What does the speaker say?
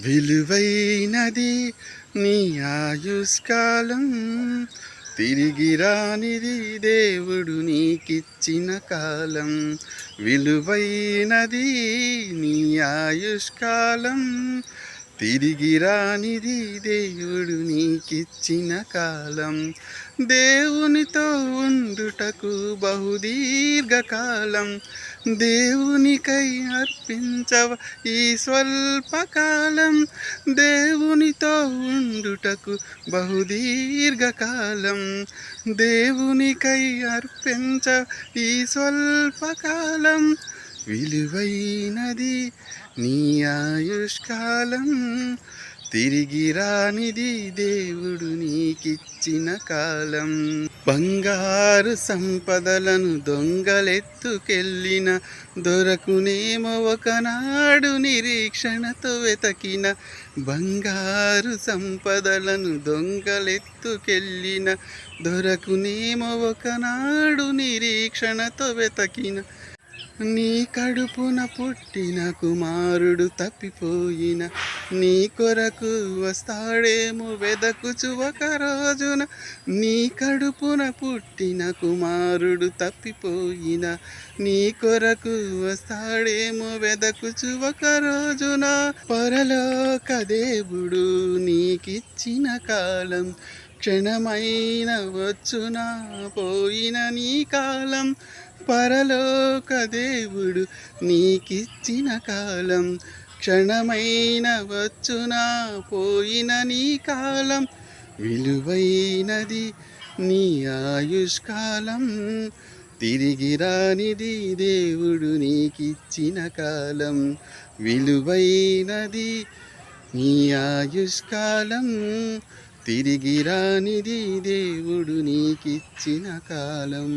విలువైనది నీ ఆయుష్కాలం. తిరిగి రానిది దేవుడు నీకిచ్చిన కాలం. విలువైనది నీ ఆయుష్కాలం. తిరిగి రానిది దేవుడు నీకిచ్చిన కాలం. దేవునితో ఉండుటకు బహుదీర్ఘకాలం. దేవునికై అర్పించవ ఈ స్వల్పకాలం. దేవునితో ఉండుటకు బహుదీర్ఘకాలం. దేవునికై అర్పించ ఈ స్వల్పకాలం. విలువైనది నీ ఆయుష్కాలం తిరిగి రానిది దేవుడు నీకిచ్చిన కాలం. బంగారు సంపదలను దొంగలెత్తుకెళ్ళిన దొరకునేమో ఒకనాడు నిరీక్షణతో వెతకిన బంగారు సంపదలను దొంగలెత్తుకెళ్ళిన దొరకునేమో ఒకనాడు నిరీక్షణతో వెతకిన నీ కడుపున పుట్టిన కుమారుడు తప్పిపోయిన నీ కొరకు వస్తాడేమో వెదకుచు ఒక రోజున. నీ కడుపున పుట్టిన కుమారుడు తప్పిపోయిన నీ కొరకు వస్తాడేమో వెదకుచు ఒక రోజున. పరలోక దేవుడు నీకిచ్చిన కాలం క్షణమైన వచ్చునా పోయిన నీ కాలం పరలోక దేవుడు నీకిచ్చిన కాలం. క్షణమైన వచ్చునా పోయిన నీ కాలం విలువైనది నీ ఆయుష్కాలం. తిరిగి రానిది దేవుడు నీకిచ్చిన కాలం విలువైనది నీ ఆయుష్కాలం. తిరిగి రానిది దేవుడు నీకిచ్చిన కాలం.